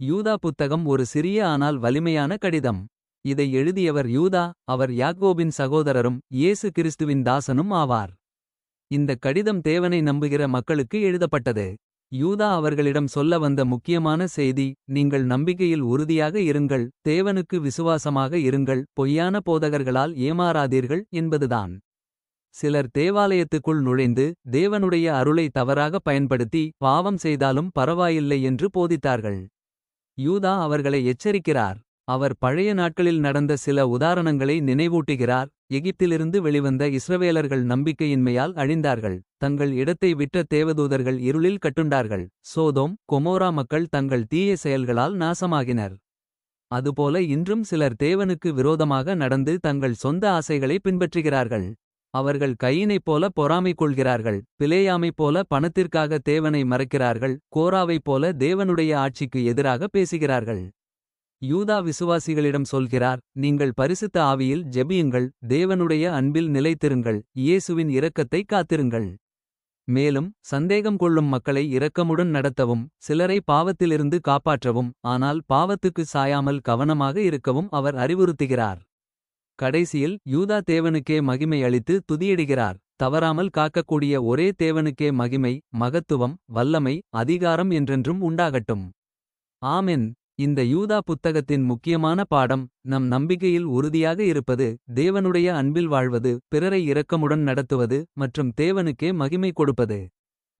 யூதா புத்தகம் ஒரு சிறிய ஆனால் வலிமையான கடிதம். இதை எழுதியவர் யூதா அவர் யாக்கோபின் சகோதரரும் இயேசு கிறிஸ்துவின் தாசனும் ஆவார். இந்த கடிதம் தேவனை நம்புகிற மக்களுக்கு எழுதப்பட்டது. யூதா அவர்களிடம் சொல்ல வந்த முக்கியமான செய்தி நீங்கள் நம்பிக்கையில் உறுதியாக இருங்கள். தேவனுக்கு விசுவாசமாக இருங்கள் பொய்யான போதகர்களால் ஏமாறாதீர்கள் என்பதுதான். சிலர் தேவாலயத்துக்குள் நுழைந்து தேவனுடைய அருளை தவறாக பயன்படுத்தி பாவம் செய்தாலும் பரவாயில்லை என்று போதித்தார்கள். யூதா அவர்களை எச்சரிக்கிறார். அவர் பழைய நாட்களில் நடந்த சில உதாரணங்களை நினைவூட்டுகிறார். எகிப்திலிருந்து வெளிவந்த இஸ்ரவேலர்கள் நம்பிக்கையின்மையால் அழிந்தார்கள். தங்கள் இடத்தை விட்ட தேவதூதர்கள் இருளில் கட்டுண்டார்கள். சோதோம் கொமோரா மக்கள் தங்கள் தீய செயல்களால் நாசமாகினர். அதுபோல இன்றும் சிலர் தேவனுக்கு விரோதமாக நடந்து தங்கள் சொந்த ஆசைகளை பின்பற்றுகிறார்கள். அவர்கள் கையினைப் போல பொறாமை கொள்கிறார்கள். பிளேயாமைப் போல பணத்திற்காக தேவனை மறைக்கிறார்கள். கோராவைப் போல தேவனுடைய ஆட்சிக்கு எதிராக பேசுகிறார்கள். யூதா விசுவாசிகளிடம் சொல்கிறார் நீங்கள் பரிசுத்த ஆவியில் ஜெபியுங்கள். தேவனுடைய அன்பில் நிலைத்திருங்கள் இயேசுவின் இரக்கத்தை காத்திருங்கள். மேலும் சந்தேகம் கொள்ளும் மக்களை இரக்கமுடன் நடத்தவும். சிலரை பாவத்திலிருந்து காப்பாற்றவும் ஆனால் பாவத்துக்கு சாயாமல் கவனமாக இருக்கவும் அவர் அறிவுறுத்துகிறார். கடைசியில் யூதா தேவனுக்கே மகிமை அளித்து துதியிடுகிறார். தவறாமல் காக்கக்கூடிய ஒரே தேவனுக்கே மகிமை மகத்துவம் வல்லமை அதிகாரம் என்றென்றும் உண்டாகட்டும். ஆமென் இந்த யூதா புத்தகத்தின் முக்கியமான பாடம் நம் நம்பிக்கையில் உறுதியாக இருப்பது. தேவனுடைய அன்பில் வாழ்வது பிறரை இரக்கமுடன் நடத்துவது. மற்றும் தேவனுக்கே மகிமை கொடுப்பது.